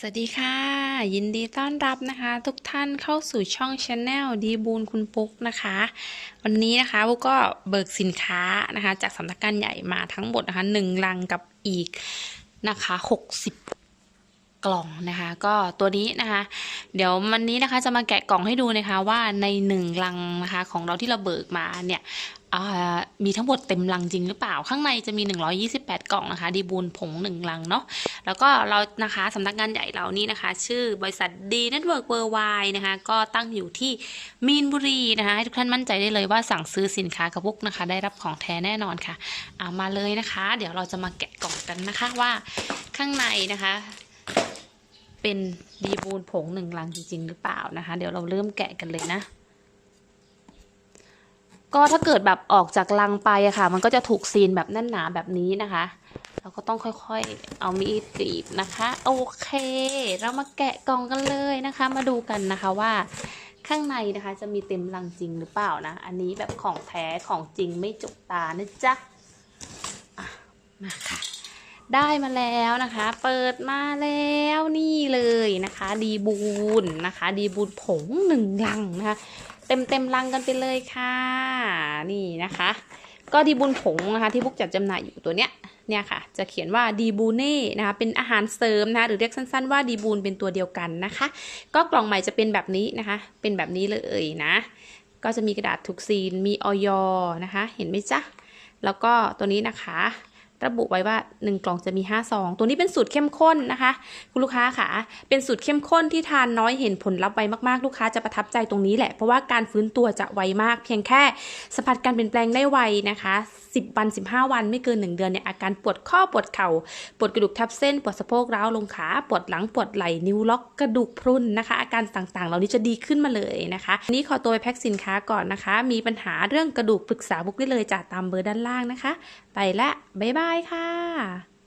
สวัสดีค่ะ ยินดีต้อนรับนะคะ ทุกท่านเข้าสู่ช่องชาแนลดีบูนคุณปุ๊กนะคะ วันนี้นะคะปุ๊กก็เบิกสินค้านะคะ จากสำนักงานใหญ่มาทั้งหมดนะคะหนึ่งลังกับอีกนะคะหกสิบกล่องนะคะ ก็ตัวนี้นะคะ เดี๋ยววันนี้นะคะจะมาแกะกล่องให้ดูนะคะว่าในหนึ่งลังนะคะของเราที่เราเบิกมาเนี่ย มีทั้งหมดเต็มลังจริงหรือเปล่า ข้างในจะมี 128 กล่องนะคะ ดีบูนผงหนึ่งลังเนาะ แล้วก็เรานะคะสำนักงานใหญ่เรานี่นะคะ ชื่อบริษัทดีเน็ตเวิร์กเวอร์ไวนะคะ ก็ตั้งอยู่ที่มีนบุรีนะคะ ให้ทุกท่านมั่นใจได้เลยว่าสั่งซื้อสินค้ากับพุกนะคะ ได้รับของแท้แน่นอนค่ะ เอามาเลยนะคะ เดี๋ยวเราจะมาแกะกล่องกันนะคะว่าข้างในนะคะ เป็นดีบูนผงหนึ่งลังจริงๆหรือเปล่านะคะ เดี๋ยวเราเริ่มแกะกันเลยนะ ก็ถ้าเกิดแบบออกจากลังไปอะค่ะ มันก็จะถูกซีนแบบแน่นหนาแบบนี้นะคะเราก็ต้องค่อยๆ เอามีดกรีดนะคะ โอเค เรามาแกะกล่องกันเลยนะคะ มาดูกันนะคะว่าข้างในนะคะจะมีเต็มลังจริงหรือเปล่านะ อันนี้แบบของแท้ของจริงไม่จกตานะจ๊ะะมาค่ะ ได้มาแล้วนะคะ เปิดมาแล้วนี่เลยนะคะ ดีบูนนะคะ ดีบูนผงหนึ่งลังนะคะ เต็มเต็มลังกันไปเลยค่ะ นี่นะคะ ก็ดีบูนผงนะคะที่พวกจัดจำหน่ายอยู่ตัวเนี้ยเนี่ยค่ะ จะเขียนว่าดีบูเน่นะคะ เป็นอาหารเสริมนะคะหรือเรียกสั้นๆว่าดีบูนเป็นตัวเดียวกันนะคะ ก็กล่องใหม่จะเป็นแบบนี้นะคะ เป็นแบบนี้เลยนะ ก็จะมีกระดาษทุกซีนมีออยนะคะ เห็นไหมจ๊ะ แล้วก็ตัวนี้นะคะ ระบุไว้ว่า 1 กล่องจะมี5ซอง ตัวนี้เป็นสูตรเข้มข้นนะคะ คุณลูกค้าค่ะเป็นสูตรเข้มข้นที่ทานน้อยเห็นผลลัพธ์ไวมากๆ ลูกค้าจะประทับใจตรงนี้แหละ เพราะว่าการฟื้นตัวจะไวมาก เพียงแค่สัมผัสการเปลี่ยนแปลงได้ไวนะคะ 10 วัน 15 วันไม่เกิน 1 เดือนเนี่ยอาการปวดข้อปวดเข่าปวดกระดูกทับเส้น ปวดสะโพกร้าวลงขาปวดหลังปวดไหล่นิ้วล็อกกระดูกพรุนนะคะ อาการต่างๆ เหล่านี้จะดีขึ้นมาเลยนะคะนนี้ขอตัวไปแพ็คสินค้าก่อนนะคะ มีปัญหาเรื่องกระดูกปรึกษาบุกได้เลยจากตามเบอร์ด้านล่างนะคะ ไปละบ๊ายบายค่ะ